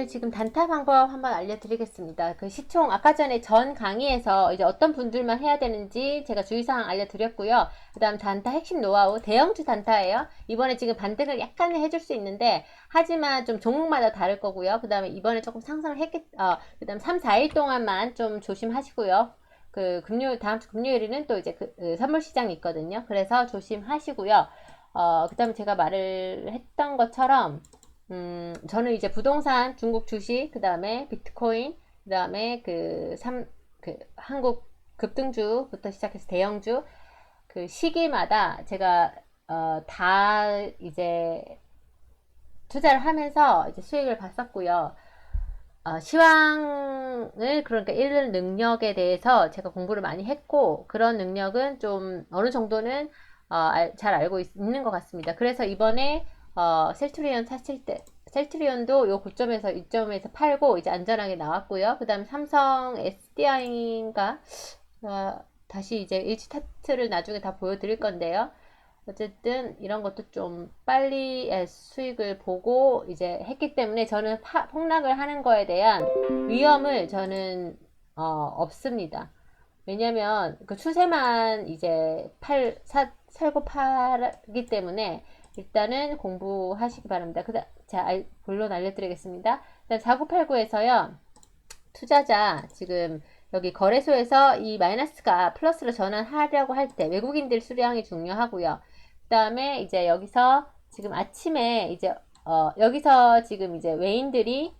오늘 지금 단타 방법 한번 알려드리겠습니다. 그 시총 아까 전에 전 강의에서 이제 어떤 분들만 해야 되는지 제가 주의사항 알려드렸고요. 그 다음 단타 핵심 노하우 대형주 단타예요. 이번에 지금 반등을 약간 해줄 수 있는데 하지만 좀 종목마다 다를 거고요. 그 다음에 이번에 조금 상승을 했겠, 어, 그 다음 3, 4일 동안만 좀 조심하시고요. 그 금요일 다음 주 금요일에는 또 이제 그, 그 선물 시장이 있거든요. 그래서 조심하시고요. 어, 그 다음에 제가 말을 했던 것처럼 음, 저는 이제 부동산, 중국 주식, 그 다음에 비트코인, 그 다음에 그 삼, 그 한국 급등주부터 시작해서 대형주, 그 시기마다 제가, 어, 다 이제 투자를 하면서 이제 수익을 봤었고요. 어, 시황을 그러니까 읽는 능력에 대해서 제가 공부를 많이 했고 그런 능력은 좀 어느 정도는 어, 알, 잘 알고 있, 있는 것 같습니다. 그래서 이번에 어, 셀트리온 샀을 때, 셀트리온도 요 고점에서 이점에서 팔고 이제 안전하게 나왔고요. 그 다음 삼성 SDI인가, 어, 다시 이제 일치 차트를 나중에 다 보여드릴 건데요. 어쨌든 이런 것도 좀 빨리 수익을 보고 이제 했기 때문에 저는 파, 폭락을 하는 거에 대한 위험을 저는 어, 없습니다. 왜냐면 그 추세만 이제 팔, 사, 살고 팔기 때문에 일단은 공부하시기 바랍니다. 그 자, 알, 본론 알려드리겠습니다. 일단 4989에서요, 투자자, 지금 여기 거래소에서 이 마이너스가 플러스로 전환하려고 할 때 외국인들 수량이 중요하고요. 그 다음에 이제 여기서 지금 아침에 이제, 어, 여기서 지금 이제 외인들이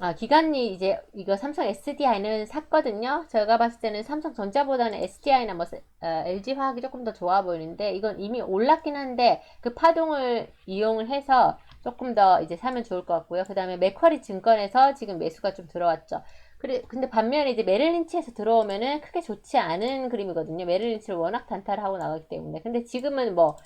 아, 기관이 이제 이거 삼성 SDI는 샀거든요. 제가 봤을 때는 삼성 전자보다는 SDI나 뭐 어, LG화학이 조금 더 좋아 보이는데 이건 이미 올랐긴 한데 그 파동을 이용을 해서 조금 더 이제 사면 좋을 것 같고요. 그 다음에 맥쿼리 증권에서 지금 매수가 좀 들어왔죠. 그래, 근데 반면에 이제 메릴린치에서 들어오면은 크게 좋지 않은 그림이거든요. 메릴린치를 워낙 단타를 하고 나가기 때문에. 근데 지금은 뭐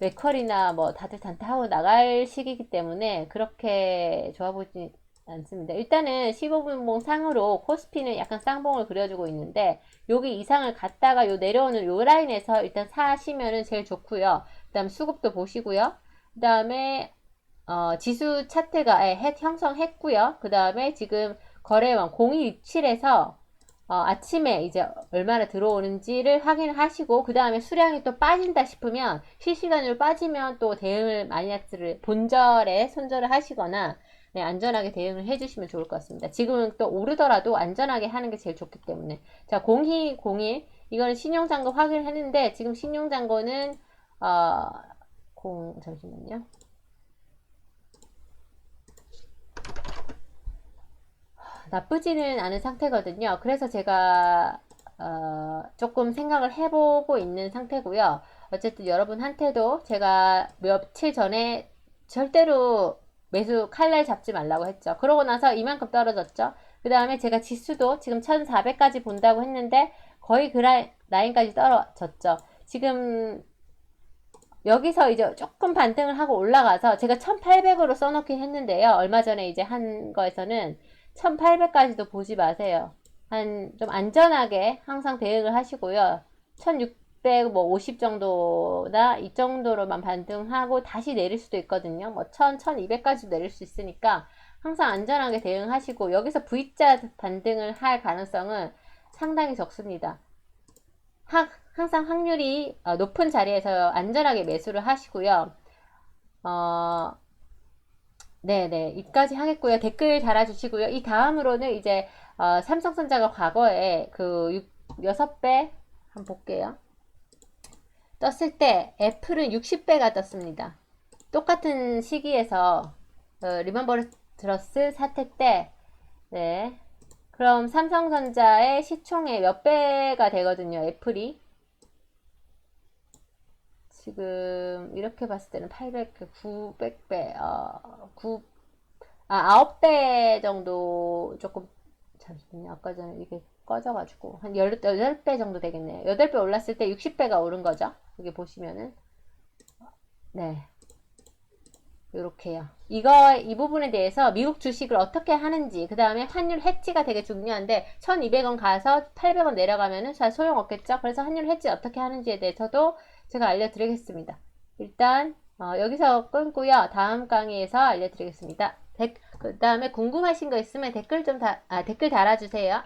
맥쿼리나 뭐 다들 단타하고 나갈 시기이기 때문에 그렇게 좋아 보이지 않습니다. 일단은 15분봉 상으로 코스피는 약간 쌍봉을 그려주고 있는데 여기 이상을 갔다가 요 내려오는 요 라인에서 일단 사시면은 제일 좋고요. 그 다음 수급도 보시고요. 그 다음에 어, 지수 차트가 예, 해, 형성했고요. 그 다음에 지금 거래왕 0267에서 어, 아침에 이제 얼마나 들어오는지를 확인을 하시고 그 다음에 수량이 또 빠진다 싶으면 실시간으로 빠지면 또 대응을 마이너스를 본절에 손절을 하시거나 네, 안전하게 대응을 해주시면 좋을 것 같습니다. 지금은 또 오르더라도 안전하게 하는 게 제일 좋기 때문에. 자, 0201. 이거는 신용잔고 확인을 했는데, 지금 신용잔고는, 어, 공, 잠시만요. 나쁘지는 않은 상태거든요. 그래서 제가, 어, 조금 생각을 해보고 있는 상태고요. 어쨌든 여러분한테도 제가 며칠 전에 절대로 매수 칼날 잡지 말라고 했죠. 그러고 나서 이만큼 떨어졌죠. 그 다음에 제가 지수도 지금 1400까지 본다고 했는데 거의 그 라인까지 떨어졌죠. 지금 여기서 이제 조금 반등을 하고 올라가서 제가 1800으로 써놓긴 했는데요. 얼마 전에 이제 한 거에서는 1800까지도 보지 마세요. 한 좀 안전하게 항상 대응을 하시고요. 1600 150 정도나 이 정도로만 반등하고 다시 내릴 수도 있거든요. 뭐 1000, 1200까지 내릴 수 있으니까 항상 안전하게 대응하시고 여기서 V자 반등을 할 가능성은 상당히 적습니다. 하, 항상 확률이 어, 높은 자리에서 안전하게 매수를 하시고요. 어, 네네, 이까지 하겠고요. 댓글 달아주시고요. 이 다음으로는 이제 어, 삼성전자가 과거에 그 6, 6배 한번 볼게요. 떴을 때 애플은 60배가 떴습니다. 똑같은 시기에서 어, 리먼버러스 사태 때 네. 그럼 삼성전자의 시총의 몇 배가 되거든요. 애플이 지금 이렇게 봤을 때는 800, 900배, 어, 9, 아, 9배 정도 조금 잠시만요. 아까 전에 이게 꺼져가지고 한 18배 정도 되겠네요. 8배 올랐을 때 60배가 오른 거죠. 여기 보시면은 네 이렇게요. 이거 이 부분에 대해서 미국 주식을 어떻게 하는지 그 다음에 환율 해지가 되게 중요한데 1200원 가서 800원 내려가면은 잘 소용없겠죠. 그래서 환율 해지 어떻게 하는지에 대해서도 제가 알려드리겠습니다. 일단 어, 여기서 끊고요. 다음 강의에서 알려드리겠습니다. 그 다음에 궁금하신 거 있으면 댓글 좀 다, 아, 댓글 달아주세요.